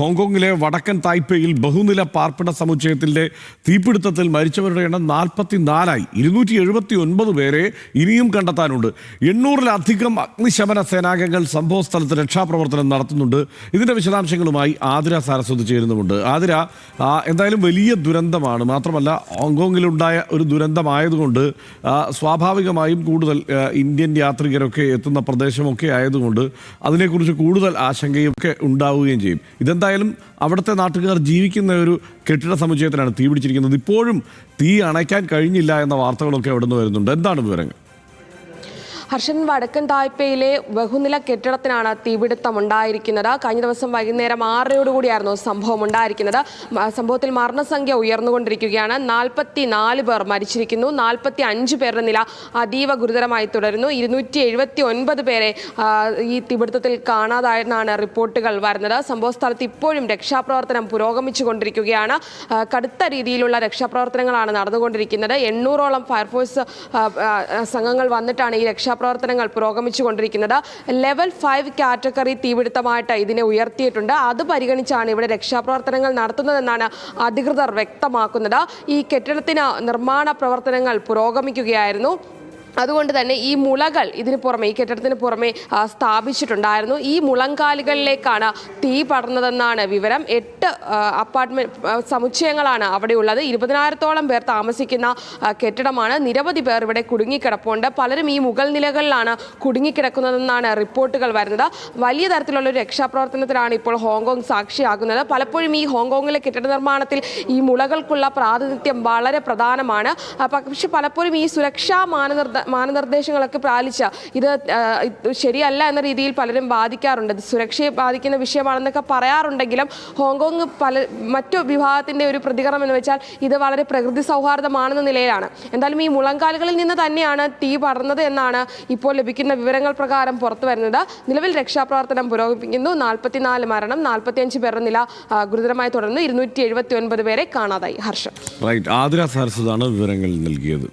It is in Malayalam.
ഹോങ്കോങ്ങിലെ വടക്കൻ തായ്പേയിൽ ബഹുനില പാർപ്പിട സമുച്ചയത്തിന്റെ തീപിടുത്തത്തിൽ മരിച്ചവരുടെ എണ്ണം നാൽപ്പത്തിനാലായി. ഇരുന്നൂറ്റി എഴുപത്തി ഒൻപത് പേരെ ഇനിയും കണ്ടെത്താനുണ്ട്. എണ്ണൂറിലധികം അഗ്നിശമന സേനാംഗങ്ങൾ സംഭവ സ്ഥലത്ത് രക്ഷാപ്രവർത്തനം നടത്തുന്നുണ്ട്. ഇതിന്റെ വിശദാംശങ്ങളുമായി ആതിര സാരസ്വതി ചേരുന്നുമുണ്ട്. ആതിര എന്തായാലും വലിയ ദുരന്തമാണ്. മാത്രമല്ല ഹോങ്കോങ്ങിലുണ്ടായ ഒരു ദുരന്തമായതുകൊണ്ട് സ്വാഭാവികമായും കൂടുതൽ ഇന്ത്യൻ യാത്രികരൊക്കെ എത്തുന്ന പ്രദേശമൊക്കെ ആയതുകൊണ്ട് അതിനെക്കുറിച്ച് കൂടുതൽ ആശങ്കയൊക്കെ ഉണ്ടാവുകയും ചെയ്യും. ഇതെന്തായാലും അവിടുത്തെ നാട്ടുകാർ ജീവിക്കുന്ന ഒരു കെട്ടിട സമുച്ചയത്തിലാണ് തീ പിടിച്ചിരിക്കുന്നത് ഇപ്പോഴും തീ അണയ്ക്കാൻ കഴിഞ്ഞില്ല എന്ന വാർത്തകളൊക്കെ അവിടെ നിന്ന് വരുന്നുണ്ട്. എന്താണ് വിവരങ്ങൾ? ഹർഷൻ വടക്കൻ തായ്പയിലെ ബഹുനില കെട്ടിടത്തിനാണ് തീപിടുത്തം ഉണ്ടായിരിക്കുന്നത് കഴിഞ്ഞ ദിവസം വൈകുന്നേരം ആറരയോടുകൂടിയായിരുന്നു സംഭവം ഉണ്ടായിരിക്കുന്നത്. സംഭവത്തിൽ മരണസംഖ്യ ഉയർന്നുകൊണ്ടിരിക്കുകയാണ്. നാൽപ്പത്തി നാല് പേർ മരിച്ചിരിക്കുന്നു. നാൽപ്പത്തി അഞ്ച് പേരുടെ നില അതീവ ഗുരുതരമായി തുടരുന്നു. ഇരുന്നൂറ്റി എഴുപത്തി ഒൻപത് പേരെ ഈ തീപിടുത്തത്തിൽ കാണാതായെന്നാണ് റിപ്പോർട്ടുകൾ വരുന്നത്. സംഭവസ്ഥലത്ത് ഇപ്പോഴും രക്ഷാപ്രവർത്തനം പുരോഗമിച്ചുകൊണ്ടിരിക്കുകയാണ്. കടുത്ത രീതിയിലുള്ള രക്ഷാപ്രവർത്തനങ്ങളാണ് നടന്നുകൊണ്ടിരിക്കുന്നത്. എണ്ണൂറോളം ഫയർഫോഴ്സ് സംഘങ്ങൾ വന്നിട്ടാണ് ഈ രക്ഷാപ്രവർത്തനങ്ങൾ പുരോഗമിച്ചു കൊണ്ടിരിക്കുന്നത് ലെവൽ ഫൈവ് കാറ്റഗറി തീപിടുത്തമായിട്ട് ഇതിനെ ഉയർത്തിയിട്ടുണ്ട്. അത് പരിഗണിച്ചാണ് ഇവിടെ രക്ഷാപ്രവർത്തനങ്ങൾ നടത്തുന്നതെന്നാണ് അധികൃതർ വ്യക്തമാക്കുന്നത്. ഈ കെട്ടിടത്തിന് നിർമ്മാണ പ്രവർത്തനങ്ങൾ പുരോഗമിക്കുകയായിരുന്നു. അതുകൊണ്ട് തന്നെ ഈ മുളകൾ ഇതിന് പുറമെ ഈ കെട്ടിടത്തിന് പുറമെ സ്ഥാപിച്ചിട്ടുണ്ടായിരുന്നു. ഈ മുളങ്കാലുകളിലേക്കാണ് തീ പടർന്നതെന്നാണ് വിവരം. എട്ട് അപ്പാർട്ട്മെന്റ് സമുച്ചയങ്ങളാണ് അവിടെയുള്ളത്. ഇരുപതിനായിരത്തോളം പേർ താമസിക്കുന്ന കെട്ടിടമാണ്. നിരവധി പേർ ഇവിടെ കുടുങ്ങിക്കിടപ്പുണ്ട്. പലരും ഈ മുകൾ നിലകളിലാണ് കുടുങ്ങിക്കിടക്കുന്നതെന്നാണ് റിപ്പോർട്ടുകൾ വരുന്നത്. വലിയ തരത്തിലുള്ള ഒരു രക്ഷാപ്രവർത്തനത്തിലാണ് ഇപ്പോൾ ഹോങ്കോങ് സാക്ഷിയാകുന്നത്. പലപ്പോഴും ഈ ഹോങ്കോങ്ങിലെ കെട്ടിട നിർമ്മാണത്തിൽ ഈ മുളകൾക്കുള്ള പ്രാതിനിധ്യം വളരെ പ്രധാനമാണ്. പക്ഷെ പലപ്പോഴും ഈ സുരക്ഷാ മാനനിർദ്ദ മാനനിർദ്ദേശങ്ങളൊക്കെ പാലിച്ച ഇത് ശരിയല്ല എന്ന രീതിയിൽ പലരും ബാധിക്കാറുണ്ട് സുരക്ഷയെ ബാധിക്കുന്ന വിഷയമാണെന്നൊക്കെ പറയാറുണ്ടെങ്കിലും ഹോങ്കോങ് പല മറ്റു വിഭാഗത്തിന്റെ ഒരു പ്രതികരണം എന്ന് വെച്ചാൽ ഇത് വളരെ പ്രകൃതി സൗഹാർദ്ദമാണെന്ന നിലയിലാണ്. എന്തായാലും ഈ മുളങ്കാലുകളിൽ നിന്ന് തന്നെയാണ് തീ പടർന്നത് എന്നാണ് ഇപ്പോൾ ലഭിക്കുന്ന വിവരങ്ങൾ പ്രകാരം പുറത്തു വരുന്നത്. നിലവിൽ രക്ഷാപ്രവർത്തനം പുരോഗമിക്കുന്നു. നാൽപ്പത്തിനാല് മരണം നാൽപ്പത്തിയഞ്ച് പേരുടെ നില ഗുരുതരമായി തുടർന്ന് ഇരുന്നൂറ്റി എഴുപത്തി ഒൻപത് പേരെ കാണാതായി. ഹർഷം. റൈറ്റ് ആതിര സരസ്വതാണ് വിവരങ്ങൾ നൽകിയത്.